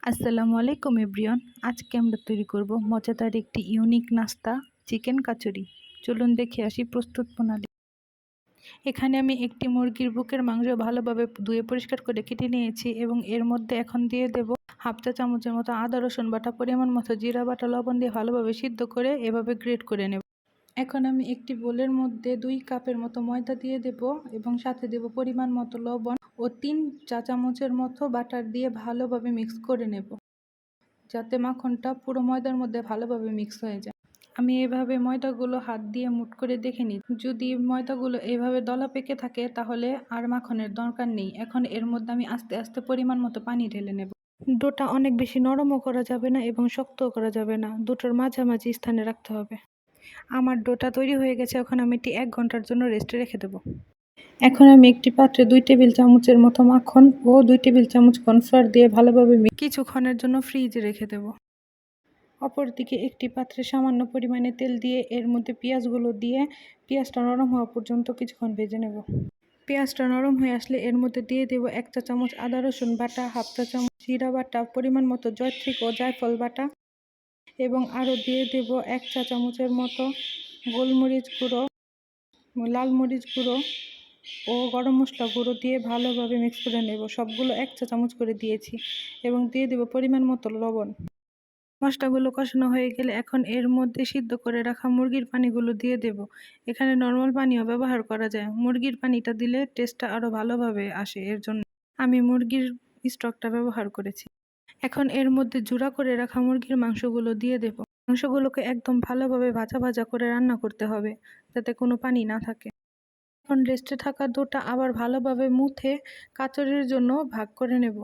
আসসালামু আলাইকুম, এভরিওয়ান। আজকে আমরা তৈরি করব মজাদার একটি ইউনিক নাস্তা, চিকেন কাচুরি। চলুন দেখে আসি প্রস্তুত প্রণালী। এখানে আমি একটি মুরগির বুকের মাংস ভালোভাবে ধুয়ে পরিষ্কার করে কেটে নিয়েছি এবং এর মধ্যে এখন দিয়ে দেব হাফ চা চামচের মতো আদা, রসুন বাটা, পরিমাণ মতো জিরা বাটা, লবণ দিয়ে ভালোভাবে সিদ্ধ করে এভাবে গ্রেট করে নেব। এখন আমি একটি বোলের মধ্যে দুই কাপের মতো ময়দা দিয়ে দেব এবং সাথে দেব পরিমাণ মতো লবণ ও তিন চা চামচের মতো বাটার দিয়ে ভালোভাবে মিক্স করে নেব, যাতে মাখনটা পুরো ময়দার মধ্যে ভালোভাবে মিক্স হয়ে যায়। আমি এভাবে ময়দাগুলো হাত দিয়ে মুট করে দেখে নিই। যদি ময়দাগুলো এভাবে দলা পেকে থাকে, তাহলে আর মাখনের দরকার নেই। এখন এর মধ্যে আমি আস্তে আস্তে পরিমাণ মতো পানি ঢেলে নেব। ডোটা অনেক বেশি নরমও করা যাবে না এবং শক্তও করা যাবে না। দুটোর মাঝামাঝি স্থানে রাখতে হবে। আমার ডোটা তৈরি হয়ে গেছে, এখন আমি এটি এক ঘণ্টার জন্য রেস্টে রেখে দেবো। এখন আমি একটি পাত্রে দুই টেবিল চামচের মতো মাখন ও দুই টেবিল চামচ কর্নফ্লাওয়ার দিয়ে ভালোভাবে কিছুক্ষণের জন্য ফ্রিজে রেখে দেবো। অপরদিকে একটি পাত্রে সামান্য পরিমাণে তেল দিয়ে এর মধ্যে পেঁয়াজগুলো দিয়ে পেঁয়াজটা নরম হওয়া পর্যন্ত কিছুক্ষণ ভেজে নেব। পেঁয়াজটা নরম হয়ে আসলে এর মধ্যে দিয়ে দেব এক চা চামচ আদা রসুন বাটা, হাফ চা চামচ জিরা বাটা, পরিমাণ মতো জয়ত্রিক ও জায়ফল বাটা এবং আরও দিয়ে দেব এক চা চামচের মতো গোলমরিচ গুঁড়ো, লাল মরিচ গুঁড়ো ও গরম মশলা গুঁড়ো দিয়ে ভালোভাবে মিক্স করে নেব। সবগুলো এক চা চামচ করে দিয়েছি এবং দিয়ে দেব পরিমাণ মতো লবণ। মশলাগুলো কষানো হয়ে গেলে এখন এর মধ্যে সিদ্ধ করে রাখা মুরগির পানিগুলো দিয়ে দেব। এখানে নর্মাল পানিও ব্যবহার করা যায়। মুরগির পানিটা দিলে টেস্টটা আরও ভালোভাবে আসে। এর জন্য আমি মুরগির স্টকটা ব্যবহার করেছি। এখন এর মধ্যে জুড়া করে রাখা মুরগির মাংসগুলো দিয়ে দেব। মাংসগুলোকে একদম ভালোভাবে ভাজা ভাজা করে রান্না করতে হবে, যাতে কোনো পানি না থাকে। এখন রেস্টে থাকা দুটা আবার ভালোভাবে মুথে কাচুরির জন্য ভাগ করে নেব।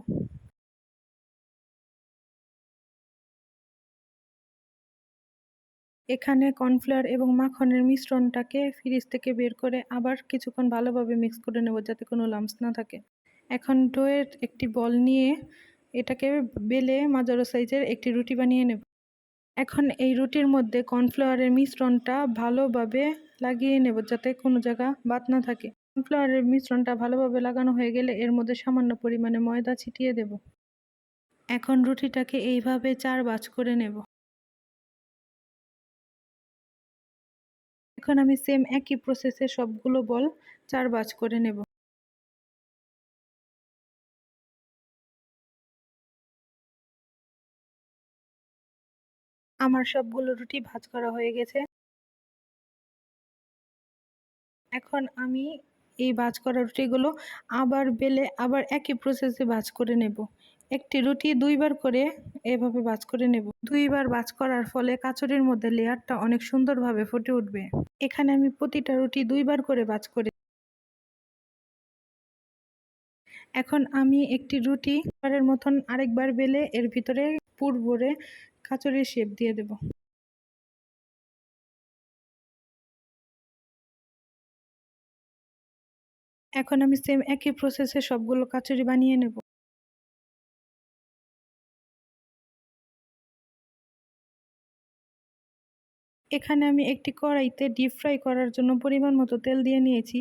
এখানে কর্নফ্লাওয়ার এবং মাখনের মিশ্রণটাকে ফ্রিজ থেকে বের করে আবার কিছুক্ষণ ভালোভাবে মিক্স করে নেব, যাতে কোনো লামস না থাকে। এখন ডোয়ের একটি বল নিয়ে এটাকে বেলে মাজারো সাইজের একটি রুটি বানিয়ে নেব। এখন এই রুটির মধ্যে কর্নফ্লাওয়ারের মিশ্রণটা ভালোভাবে লাগিয়ে নেব যাতে কোনো জায়গা বাদ না থাকে। কর্নফ্লাওয়ারের মিশ্রণটা ভালোভাবে লাগানো হয়ে গেলে এর মধ্যে সামান্য পরিমাণে ময়দা ছিটিয়ে দেব। এখন রুটিটাকে এইভাবে চার বাজ করে নেব। এখন আমি সেম একই প্রসেসে সবগুলো বল চার বাজ করে নেব। আমার সবগুলো রুটি ভাজ করা হয়ে গেছে। এখন আমি এই ভাজ করা রুটিগুলো আবার বেলে আবার একই প্রসেসে ভাজ করে নেব। একটি রুটি দুইবার করে এভাবে ভাজ করে নেব। দুইবার ভাজ করার ফলে কাচুরির মধ্যে লেয়ারটা অনেক সুন্দরভাবে ফুটে উঠবে। এখানে আমি প্রতিটা রুটি দুইবার করে ভাজ করে এখন আমি একটি রুটি বারের মতন আরেকবার বেলে এর ভিতরে পুর ভরে কাচুরির শেপ দিয়ে দেব। এখন আমি সেম একই প্রসেসে সবগুলো কাচুরি বানিয়ে নেব। এখানে আমি একটি কড়াইতে ডিপ ফ্রাই করার জন্য পরিমাণ মতো তেল দিয়ে নিয়েছি।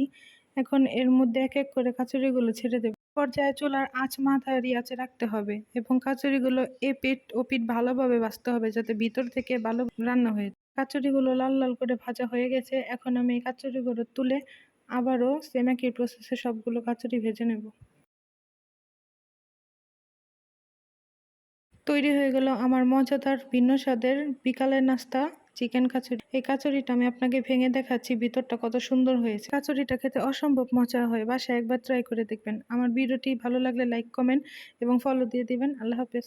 এখন এর মধ্যে এক এক করে কাচুরিগুলো ছেড়ে দেব। পর্যায়ে চুলার আঁচ মাথারি আঁচে রাখতে হবে এবং কাচুরিগুলো এ পিঠ ও পিঠ ভালোভাবে বাঁচতে হবে যাতে ভিতর থেকে ভালো রান্না হয়ে কাচুরিগুলো লাল লাল করে ভাজা হয়ে গেছে, এখন আমি এই কাচুরিগুলো তুলে আবারও সেম একই প্রসেসে সবগুলো কাচুরি ভেজে নেব। তৈরি হয়ে গেল আমার মজাদার ভিন্ন স্বাদের বিকালের নাস্তা। চিকেন কাচুরি। এই কাচুরিটা আমি আপনাকে ভেঙে দেখাচ্ছি, ভিতরটা কত সুন্দর হয়েছে। কাচুরিটা খেতে অসম্ভব মজা হয়, বাসায় একবার ট্রাই করে দেখবেন। আমার ভিডিওটি ভালো লাগলে লাইক কমেন্ট এবং ফলো দিয়ে দিবেন। আল্লাহ হাফেজ।